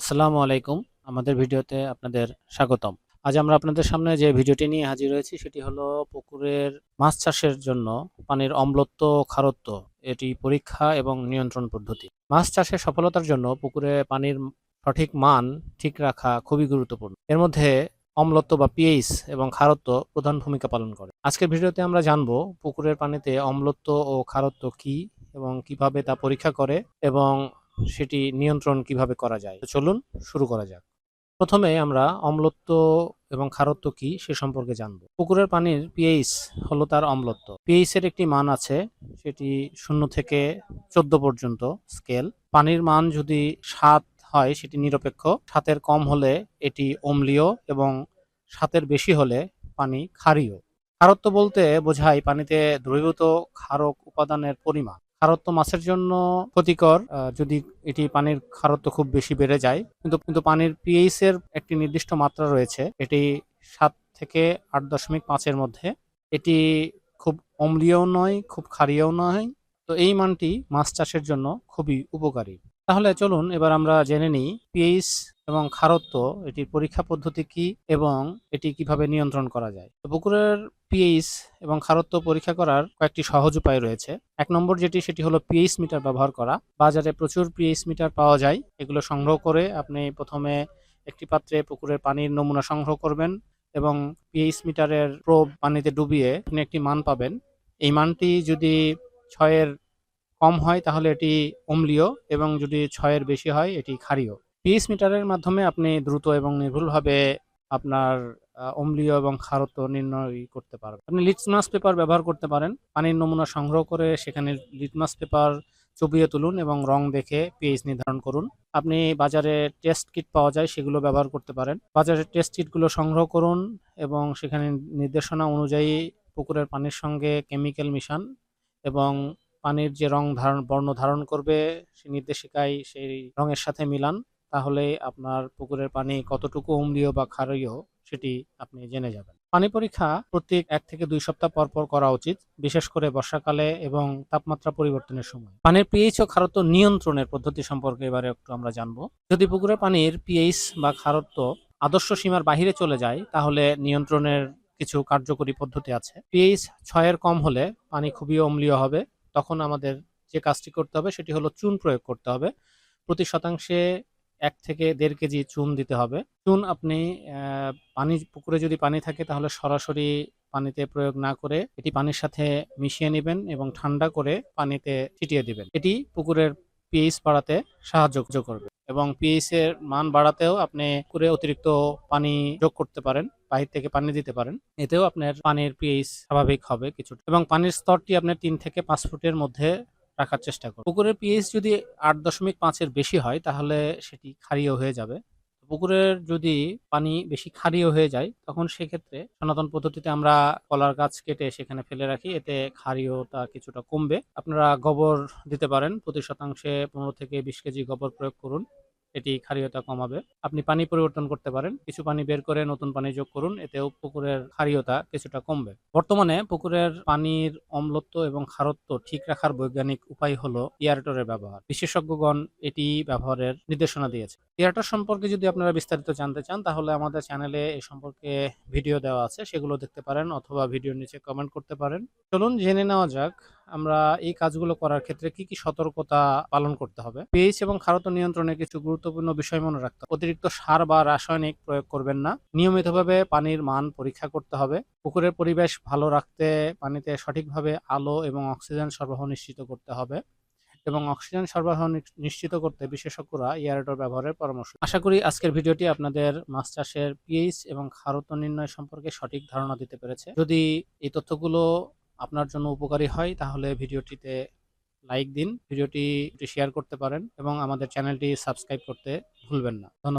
আসসালামু আলাইকুম। আমাদের ভিডিওতে আপনাদের স্বাগতম। আজ আমরা আপনাদের সামনে যে ভিডিওটি নিয়ে হাজির হয়েছি সেটি হলো পুকুরের মাছ চাষের জন্য পানির অম্লত্ব খারত্ব এটি পরীক্ষা এবং নিয়ন্ত্রণ পদ্ধতি। মাছ চাষের সফলতার জন্য পুকুরে পানির সঠিক মান ঠিক রাখা খুবই গুরুত্বপূর্ণ। এর মধ্যে অম্লত্ব বা পিএইচ এবং খারত্ব প্রধান ভূমিকা পালন করে। আজকের ভিডিওতে আমরা জানব পুকুরের পানিতে অম্লত্ব ও খারত্ব কি এবং কীভাবে তা পরীক্ষা করে এবং সেটি নিয়ন্ত্রণ কীভাবে করা যায়? চলুন শুরু করা যাক। প্রথমে আমরা অম্লত্ব এবং খারত্ব কি সে সম্পর্কে জানব। পুকুরের পানির পিএইচ হলো তার অম্লত্ব। পিএইচ এর একটি মান আছে, সেটি শূন্য থেকে চোদ্দ পর্যন্ত স্কেল পানির মান যদি সাত হয়, সেটি নিরপেক্ষ। সাতের কম হলে এটি অম্লীয় এবং সাতের বেশি হলে পানি ক্ষারীয়। খারত্ব বলতে বোঝায় পানিতে দ্রবীভূত ক্ষারক উপাদানের পরিমাণ। খারত্ব মাছের জন্য ক্ষতিকর যদি এটি পানির খারত্ব খুব বেশি বেড়ে যায়। কিন্তু কিন্তু পানির পিএইচ এর একটি নির্দিষ্ট মাত্রা রয়েছে। এটি সাত থেকে আট দশমিক পাঁচের মধ্যে। এটি খুব অম্লীয় নয়, খুব ক্ষারীয় নয়। তো এই মানটি মাছ চাষের জন্য খুবই উপকারী। তাহলে চলুন এবার আমরা জেনে নিই পিএইচ এবং খারত্ব এটির পরীক্ষা পদ্ধতি কি এবং এটি কীভাবে নিয়ন্ত্রণ করা যায়। পুকুরের পিএইচ এবং খারত্ব পরীক্ষা করার কয়েকটি সহজ উপায় রয়েছে। এক নম্বর যেটি, সেটি হলো পিএইচ মিটার ব্যবহার করা। বাজারে প্রচুর পিএইচ মিটার পাওয়া যায়। এগুলো সংগ্রহ করে আপনি প্রথমে একটি পাত্রে পুকুরের পানির নমুনা সংগ্রহ করবেন এবং পিএইচ মিটারের প্রোব পানিতে ডুবিয়ে আপনি একটি মান পাবেন। এই মানটি যদি ছয়ের কম হয়, তাহলে এটি অম্লীয় এবং যদি ছয়ের বেশি হয়, এটি ক্ষারীয়। পিএইচ মিটারের মাধ্যমে আপনি দ্রুত এবং নির্ভুলভাবে আপনার অম্লীয় এবং খারত্ব নির্ণয় করতে পারবেন। আপনি লিটমাস পেপার ব্যবহার করতে পারেন। পানির নমুনা সংগ্রহ করে সেখানে লিটমাস পেপার চবিয়ে তুলুন এবং রং দেখে পিএইচ নির্ধারণ করুন। আপনি বাজারে টেস্ট কিট পাওয়া যায়, সেগুলো ব্যবহার করতে পারেন। বাজারে টেস্ট কিটগুলো সংগ্রহ করুন এবং সেখানে নির্দেশনা অনুযায়ী পুকুরের পানির সঙ্গে কেমিক্যাল মিশান এবং পানির যে রং ধারণ, বর্ণ ধারণ করবে সেই নির্দেশিকায় সেই রঙের সাথে মিলান, তাহলে আপনার পুকুরের পানি কতটুকু অম্লীয় বা ক্ষারীয় সেটি আপনি জেনে যাবেন। পানি পরীক্ষা প্রত্যেক এক থেকে দুই সপ্তাহ পর পর করা উচিত, বিশেষ করে বর্ষাকালে এবং তাপমাত্রা পরিবর্তনের সময়। পানির পিএইচ ও খারত্ব নিয়ন্ত্রণের পদ্ধতি সম্পর্কে এবারে একটু আমরা জানব। যদি পুকুরের পানির পিএইচ বা খারত্ব আদর্শ সীমার বাহিরে চলে যায়, তাহলে নিয়ন্ত্রণের কিছু কার্যকরী পদ্ধতি আছে। পিএইচ ছয়ের কম হলে পানি খুবই অম্লীয় হবে তখন আমাদের যে কাজটি করতে হবে সেটি হলো চুন প্রয়োগ করতে হবে। প্রতি শতাংশে এক থেকে দেড় কেজি চুন দিতে হবে। চুন আপনি পানি, পুকুরে যদি পানি থাকে তাহলে সরাসরি পানিতে প্রয়োগ না করে এটি পানির সাথে মিশিয়ে নেবেন এবং ঠান্ডা করে পানিতে ছিটিয়ে দিবেন। এটি পুকুরের পিএইচ বাড়াতে সাহায্য করবে এবং পিএইচ এর মান বাড়াতেও আপনি পুকুরে অতিরিক্ত পানি যোগ করতে পারেন, বাহির থেকে পানি দিতে পারেন। এতেও আপনার পানির পিএইচ স্বাভাবিক হবে কিছুটা। এবং পানির স্তরটি আপনার তিন থেকে পাঁচ ফুটের মধ্যে রাখার চেষ্টা করুন। পুকুরের পিএইচ যদি আট দশমিক পাঁচের বেশি হয়, তাহলে সেটি ক্ষারীয় হয়ে যাবে। পুকুরের যদি পানি বেশি ক্ষারীয় হয়ে যায়, তখন সেক্ষেত্রে সনাতন পদ্ধতিতে আমরা কলার গাছ কেটে সেখানে ফেলে রাখি, এতে ক্ষারীয়তা কিছুটা কমবে। আপনারা গোবর দিতে পারেন, প্রতি শতাংশে পনেরো থেকে বিশ কেজি গোবর প্রয়োগ করুন। এটি ক্ষারীয়তা কমাবে। আপনি পানি পরিবর্তন করতে পারেন। কিছু পানি বের করে নতুন পানি যোগ করুন, এতেও পুকুরের ক্ষারীয়তা কিছুটা কমবে। বর্তমানে পুকুরের পানির অম্লত্ব এবং খারত্ব ঠিক রাখার বৈজ্ঞানিক উপায় হলো এয়ারটরের ব্যবহার। বিশেষজ্ঞগণ এটি ব্যবহারের নির্দেশনা দিয়েছে। এয়ারটর সম্পর্কে যদি আপনারা বিস্তারিত জানতে চান, তাহলে আমাদের চ্যানেলে এ সম্পর্কে ভিডিও দেওয়া আছে, সেগুলো দেখতে পারেন অথবা ভিডিওর নিচে কমেন্ট করতে পারেন। চলুন জেনে নেওয়া যাক আমরা এই কাজগুলো করার ক্ষেত্রে কি কি সতর্কতা পালন করতে হবে? পিএইচ এবং খারত্ব নিয়ন্ত্রণে কিছু গুরুত্বপূর্ণ বিষয় মনে রাখতে অতিরিক্ত সার বা রাসায়নিক প্রয়োগ করবেন না। নিয়মিতভাবে পানির মান পরীক্ষা করতে হবে। পুকুরের পরিবেশ ভালো রাখতে পানিতে সঠিকভাবে আলো এবং অক্সিজেন সরবরাহ নিশ্চিত করতে হবে। এবং অক্সিজেন সরবরাহ নিশ্চিত করতে বিশেষজ্ঞরা এয়ারেটর ব্যবহারের পরামর্শ। আশা করি আজকের ভিডিওটি আপনাদের মাছ চাষের পিএইচ এবং খারত্ব নির্ণয় সম্পর্কে সঠিক ধারণা দিতে পেরেছে। যদি এই তথ্যগুলো আপনার জন্য উপকারী হয়, তাহলে ভিডিওটিতে লাইক দিন, ভিডিওটি শেয়ার করতে পারেন এবং আমাদের চ্যানেলটি সাবস্ক্রাইব করতে ভুলবেন না। ধন্যবাদ।